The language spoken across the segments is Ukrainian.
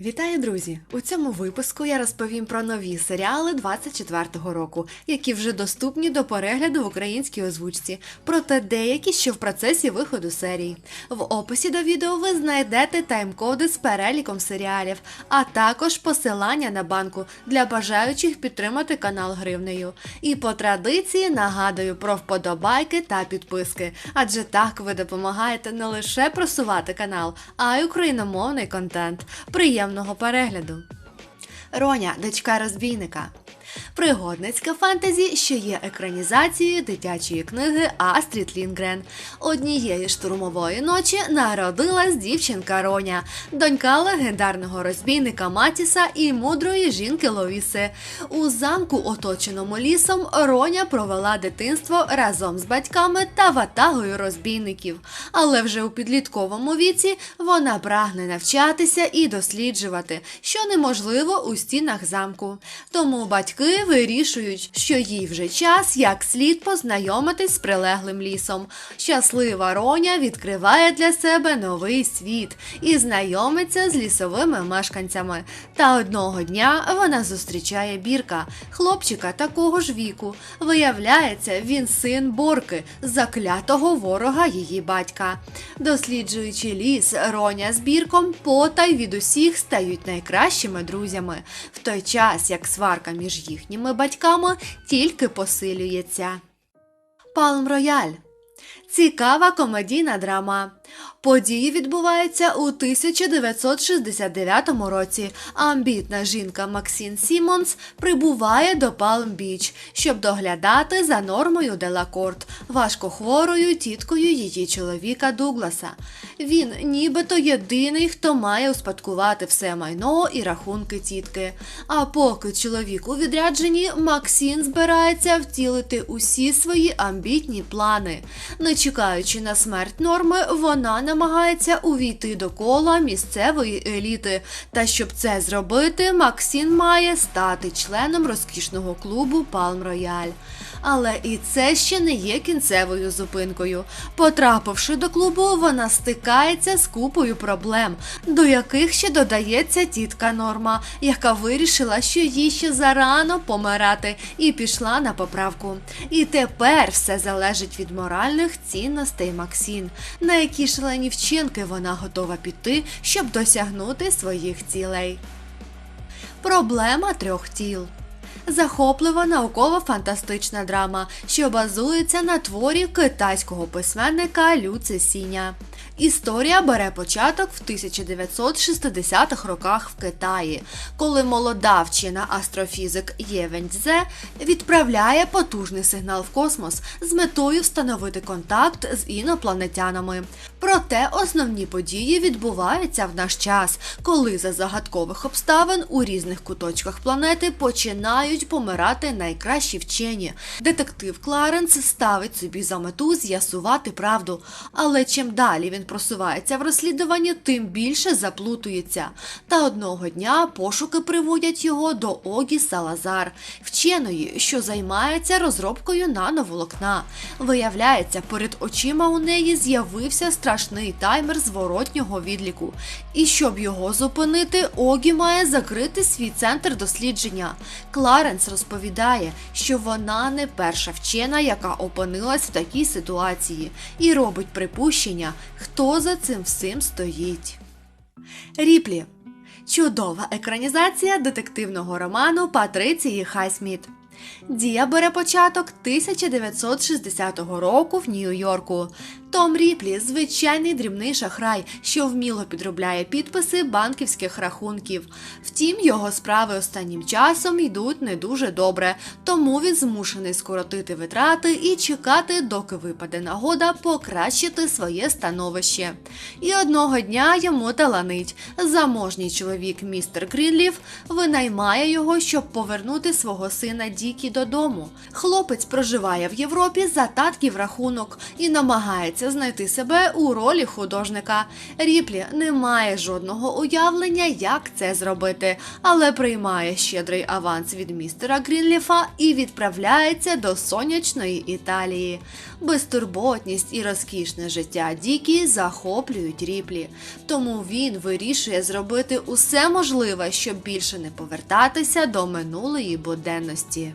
Вітаю, друзі! У цьому випуску я розповім про нові серіали 24-го року, які вже доступні до перегляду в українській озвучці, проте деякі, що в процесі виходу серій. В описі до відео ви знайдете тайм-коди з переліком серіалів, а також посилання на банку для бажаючих підтримати канал гривнею. І по традиції нагадую про вподобайки та підписки, адже так ви допомагаєте не лише просувати канал, а й україномовний контент. Приємного перегляду! Роня, дочка розбійника. Пригодницька фентезі, що є екранізацією дитячої книги Астрід Лінгрен. Однієї штурмової ночі народилась дівчинка Роня, донька легендарного розбійника Матіса і мудрої жінки Ловіси. У замку, оточеному лісом, Роня провела дитинство разом з батьками та ватагою розбійників. Але вже у підлітковому віці вона прагне навчатися і досліджувати, що неможливо у стінах замку. Тому батьки вирішують, що їй вже час як слід познайомитись з прилеглим лісом. Щаслива Роня відкриває для себе новий світ і знайомиться з лісовими мешканцями. Та одного дня вона зустрічає бірка, хлопчика такого ж віку. Виявляється, він син Борки, заклятого ворога її батька. Досліджуючи ліс, Роня з бірком потай від усіх стають найкращими друзями, в той час як сварка між їхніми батьками тільки посилюється. Палм Рояль Цікава комедійна драма. Події відбуваються у 1969 році. Амбітна жінка Максін Сімонс прибуває до Палм Біч, щоб доглядати за нормою Делакорт, важкохворою тіткою її чоловіка Дугласа. Він нібито єдиний, хто має успадкувати все майно і рахунки тітки. А поки чоловік у відрядженні, Максін збирається втілити усі свої амбітні плани. Не чекаючи на смерть норми, вона намагається увійти до кола місцевої еліти. Та щоб це зробити, Максін має стати членом розкішного клубу Палм Рояль. Але і це ще не є кінцевою зупинкою. Потрапивши до клубу, вона стикається з купою проблем, до яких ще додається тітка Норма, яка вирішила, що їй ще зарано помирати, і пішла на поправку. І тепер все залежить від моральних цінностей Максін, на які шалені вчинки вона готова піти, щоб досягнути своїх цілей. Проблема трьох тіл. Захоплива науково-фантастична драма, що базується на творі китайського письменника Лю Цесіня. Історія бере початок в 1960-х роках в Китаї, коли молода вчена астрофізик Є Венцзе відправляє потужний сигнал в космос з метою встановити контакт з інопланетянами. Проте основні події відбуваються в наш час, коли за загадкових обставин у різних куточках планети починають помирати найкращі вчені. Детектив Кларенс ставить собі за мету з'ясувати правду, але чим далі він просувається в розслідуванні, тим більше заплутується. Та одного дня пошуки приводять його до Огі Салазар, вченої, що займається розробкою нановолокна. Виявляється, перед очима у неї з'явився страшний таймер зворотнього відліку. І щоб його зупинити, Огі має закрити свій центр дослідження. Кларенс розповідає, що вона не перша вчена, яка опинилась в такій ситуації, і робить припущення, хто за цим всім стоїть. Ріплі чудова екранізація детективного роману Патриції Хайсміт. Дія бере початок 1960 року в Нью-Йорку. Том Ріплі звичайний дрібний шахрай, що вміло підробляє підписи банківських рахунків. Втім, його справи останнім часом йдуть не дуже добре, тому він змушений скоротити витрати і чекати, доки випаде нагода покращити своє становище. І одного дня йому таланить. Заможній чоловік містер Грінліф винаймає його, щоб повернути свого сина Ді Дікі додому. Хлопець проживає в Європі за татків рахунок і намагається знайти себе у ролі художника. Ріплі не має жодного уявлення, як це зробити, але приймає щедрий аванс від містера Грінліфа і відправляється до сонячної Італії. Безтурботність і розкішне життя Дікі захоплюють ріплі, тому він вирішує зробити усе можливе, щоб більше не повертатися до минулої буденності.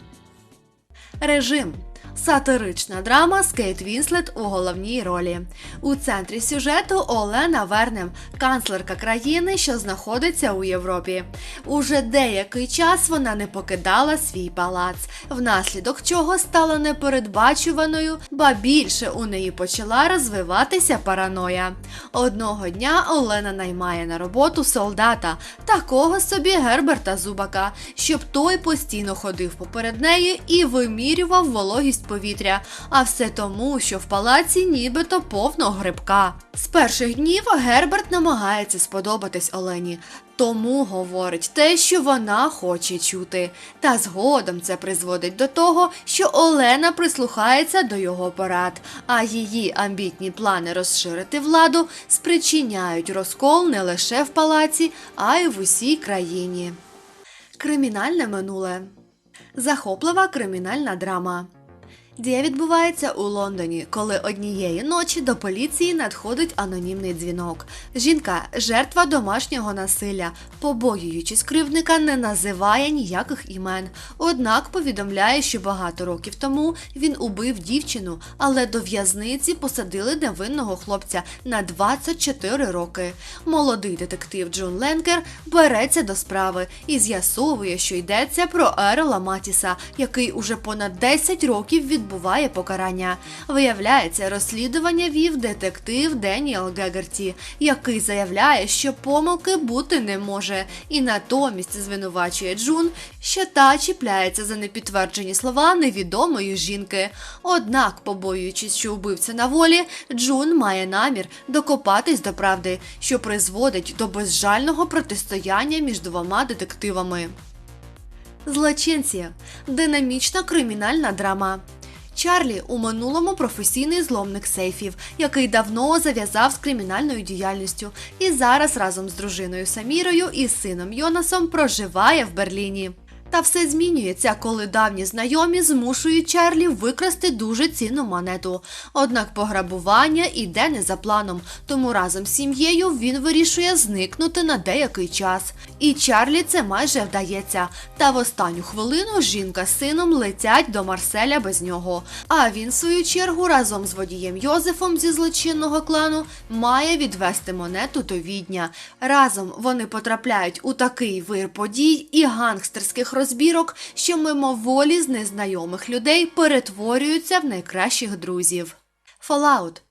Режим Сатирична драма з Кейт Вінслет у головній ролі. У центрі сюжету Олена Вернем, канцлерка країни, що знаходиться у Європі. Уже деякий час вона не покидала свій палац, внаслідок чого стала непередбачуваною, ба більше у неї почала розвиватися параноя. Одного дня Олена наймає на роботу солдата, такого собі Герберта Зубака, щоб той постійно ходив поперед неї і вимірював вологість повітря, а все тому, що в палаці нібито повно грибка. З перших днів Герберт намагається сподобатись Олені. Тому говорить те, що вона хоче чути. Та згодом це призводить до того, що Олена прислухається до його порад, а її амбітні плани розширити владу спричиняють розкол не лише в палаці, а й в усій країні. Кримінальне минуле захоплива кримінальна драма. Дія відбувається у Лондоні, коли однієї ночі до поліції надходить анонімний дзвінок. Жінка, жертва домашнього насилля, побоюючись кривдника, не називає ніяких імен. Однак повідомляє, що багато років тому він убив дівчину, але до в'язниці посадили невинного хлопця на 24 роки. Молодий детектив Джон Ленкер береться до справи і з'ясовує, що йдеться про Ерла Матіса, який уже понад 10 років відбуває покарання. Виявляється, розслідування вів детектив Деніел Гегерті, який заявляє, що помилки бути не може, і натомість звинувачує Джун, що та чіпляється за непідтверджені слова невідомої жінки. Однак, побоюючись, що убивця на волі, Джун має намір докопатись до правди, що призводить до безжального протистояння між двома детективами. Злочинці динамічна кримінальна драма. Чарлі у минулому професійний зломник сейфів, який давно зав'язав з кримінальною діяльністю, і зараз разом з дружиною Самірою і сином Йонасом проживає в Берліні. Та все змінюється, коли давні знайомі змушують Чарлі викрасти дуже цінну монету. Однак пограбування йде не за планом, тому разом з сім'єю він вирішує зникнути на деякий час. І Чарлі це майже вдається. Та в останню хвилину жінка з сином летять до Марселя без нього. А він, в свою чергу, разом з водієм Йозефом зі злочинного клану має відвести монету до відня. Разом вони потрапляють у такий вир подій і гангстерських розбірок, що мимоволі з незнайомих людей перетворюються в найкращих друзів. Fallout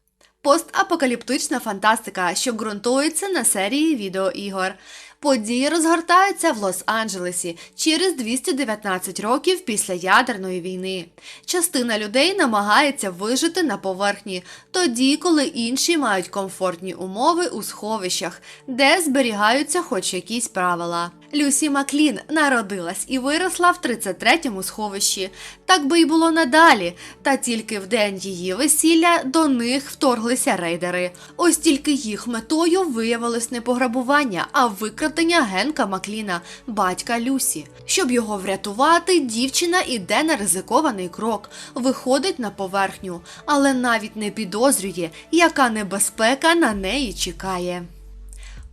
постапокаліптична фантастика, що ґрунтується на серії відеоігор. Події розгортаються в Лос-Анджелесі через 219 років після ядерної війни. Частина людей намагається вижити на поверхні, тоді, коли інші мають комфортні умови у сховищах, де зберігаються хоч якісь правила. Люсі Маклін народилась і виросла в 33-му сховищі. Так би й було надалі. Та тільки в день її весілля до них вторглися рейдери. Ось тільки їх метою виявилось не пограбування, а викрадення Генка Макліна, батька Люсі. Щоб його врятувати, дівчина іде на ризикований крок, виходить на поверхню, але навіть не підозрює, яка небезпека на неї чекає.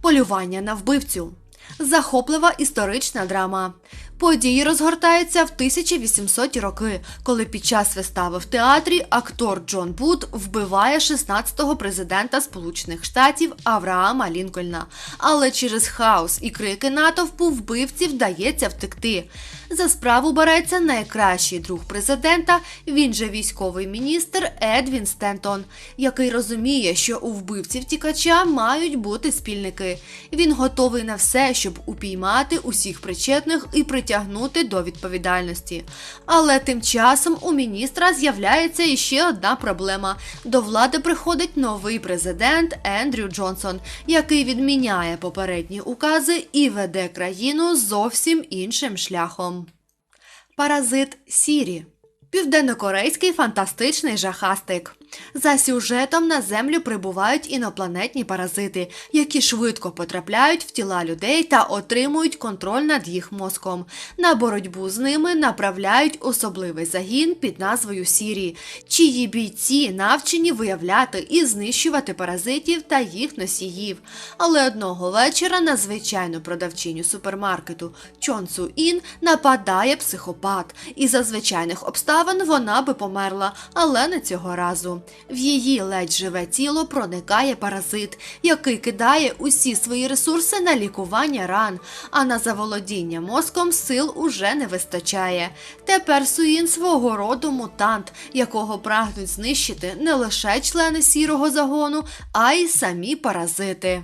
Полювання на вбивцю. Захоплива історична драма. Події розгортаються в 1800 роки, коли під час вистави в театрі актор Джон Бут вбиває 16-го президента Сполучених Штатів Авраама Лінкольна. Але через хаос і крики натовпу вбивці вдається втекти. За справу береться найкращий друг президента, він же військовий міністр Едвін Стентон, який розуміє, що у вбивці втікача мають бути спільники. Він готовий на все, щоб упіймати усіх причетних і притягнути до відповідальності. Але тим часом у міністра з'являється іще одна проблема: до влади приходить новий президент Ендрю Джонсон, який відміняє попередні укази і веде країну зовсім іншим шляхом. Паразит Сірі. Південнокорейський фантастичний жахастик. За сюжетом на землю прибувають інопланетні паразити, які швидко потрапляють в тіла людей та отримують контроль над їх мозком. На боротьбу з ними направляють особливий загін під назвою Сірі, чиї бійці навчені виявляти і знищувати паразитів та їх носіїв. Але одного вечора на звичайну продавчиню супермаркету Чон Су Ін нападає психопат, і за звичайних обставин вона би померла, але не цього разу. В її ледь живе тіло проникає паразит, який кидає усі свої ресурси на лікування ран, а на заволодіння мозком сил уже не вистачає. Тепер Суїн свого роду мутант, якого прагнуть знищити не лише члени сірого загону, а й самі паразити.